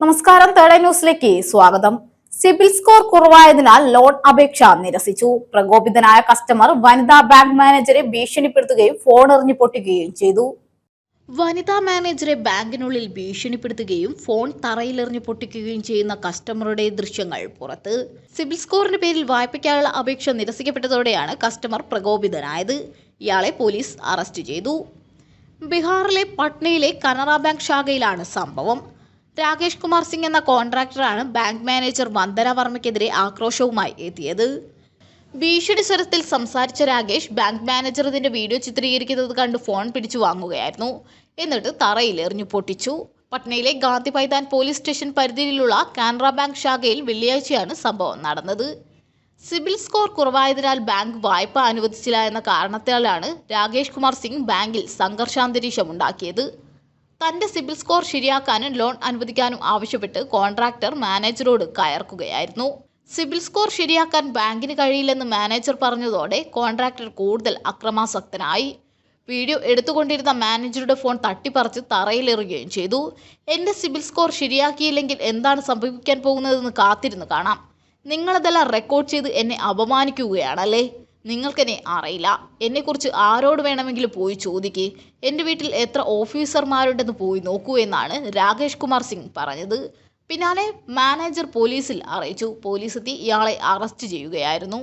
നമസ്കാരം തേർഡ് ന്യൂസിലേക്ക് സ്വാഗതം. സിബിൽ സ്കോർ കുറവായതിനാൽ ലോൺ അപേക്ഷ നിരസിച്ചു. പ്രകോപിതനായ കസ്റ്റമർ വനിതാ ബാങ്ക് മാനേജരെ ഭീഷണിപ്പെടുത്തുകയും ഫോൺ എറിഞ്ഞു പൊട്ടിക്കുകയും ചെയ്തു. വനിതാ മാനേജറെ ബാങ്കിനുള്ളിൽ ഭീഷണിപ്പെടുത്തുകയും ഫോൺ തറയിലെറിഞ്ഞു പൊട്ടിക്കുകയും ചെയ്യുന്ന കസ്റ്റമറുടെ ദൃശ്യങ്ങൾ പുറത്ത്. സിബിൽ സ്കോറിന്റെ പേരിൽ വായ്പയ്ക്കായുള്ള അപേക്ഷ നിരസിക്കപ്പെട്ടതോടെയാണ് കസ്റ്റമർ പ്രകോപിതനായത്. ഇയാളെ പോലീസ് അറസ്റ്റ് ചെയ്തു. ബീഹാറിലെ പട്നയിലെ കനറ ബാങ്ക് ശാഖയിലാണ് സംഭവം. രാകേഷ് കുമാർ സിംഗ് എന്ന കോൺട്രാക്ടറാണ് ബാങ്ക് മാനേജർ വന്ദന വർമ്മയ്ക്കെതിരെ ആക്രോശവുമായി എത്തിയത്. ഭീഷണി സ്വരത്തിൽ സംസാരിച്ച രാകേഷ് ബാങ്ക് മാനേജർ ഇതിന്റെ വീഡിയോ ചിത്രീകരിക്കുന്നത് കണ്ട് ഫോൺ പിടിച്ചു വാങ്ങുകയായിരുന്നു. എന്നിട്ട് തറയിൽ എറിഞ്ഞു പൊട്ടിച്ചു. പട്നയിലെ ഗാന്ധി പൈതാൻ പോലീസ് സ്റ്റേഷൻ പരിധിയിലുള്ള കാനറ ബാങ്ക് ശാഖയിൽ വെള്ളിയാഴ്ചയാണ് സംഭവം നടന്നത്. സിബിൽ സ്കോർ കുറവായതിനാൽ ബാങ്ക് വായ്പ അനുവദിച്ചില്ല എന്ന കാരണത്താലാണ് രാകേഷ് കുമാർ സിംഗ് ബാങ്കിൽ സംഘർഷാന്തരീക്ഷം ഉണ്ടാക്കിയത് തന്റെ സിബിൽ സ്കോർ ശരിയാക്കാനും ലോൺ അനുവദിക്കാനും ആവശ്യപ്പെട്ട് കോൺട്രാക്ടർ മാനേജറോട് കയർക്കുകയായിരുന്നു. സിബിൽ സ്കോർ ശരിയാക്കാൻ ബാങ്കിന് കഴിയില്ലെന്ന് മാനേജർ പറഞ്ഞതോടെ കോൺട്രാക്ടർ കൂടുതൽ അക്രമാസക്തനായി. വീഡിയോ എടുത്തുകൊണ്ടിരുന്ന മാനേജറുടെ ഫോൺ തട്ടിപ്പറിച്ച് തറയിലെറിയുകയും ചെയ്തു. എന്റെ സിബിൽ സ്കോർ ശരിയാക്കിയില്ലെങ്കിൽ എന്താണ് സംഭവിക്കാൻ പോകുന്നതെന്ന് കാത്തിരുന്ന് കാണാം. നിങ്ങളതെല്ലാം റെക്കോർഡ് ചെയ്ത് എന്നെ അപമാനിക്കുകയാണല്ലേ? നിങ്ങൾക്കെന്നെ അറിയില്ല. എന്നെക്കുറിച്ച് ആരോട് വേണമെങ്കിലും പോയി ചോദിക്കേ. എന്റെ വീട്ടിൽ എത്ര ഓഫീസർമാരുണ്ടെന്ന് പോയി നോക്കൂ എന്നാണ് രാകേഷ് കുമാർ സിംഗ് പറഞ്ഞത്. പിന്നാലെ മാനേജർ പോലീസിൽ അറിയിച്ചു. പോലീസ് എത്തി ഇയാളെ അറസ്റ്റ് ചെയ്യുകയായിരുന്നു.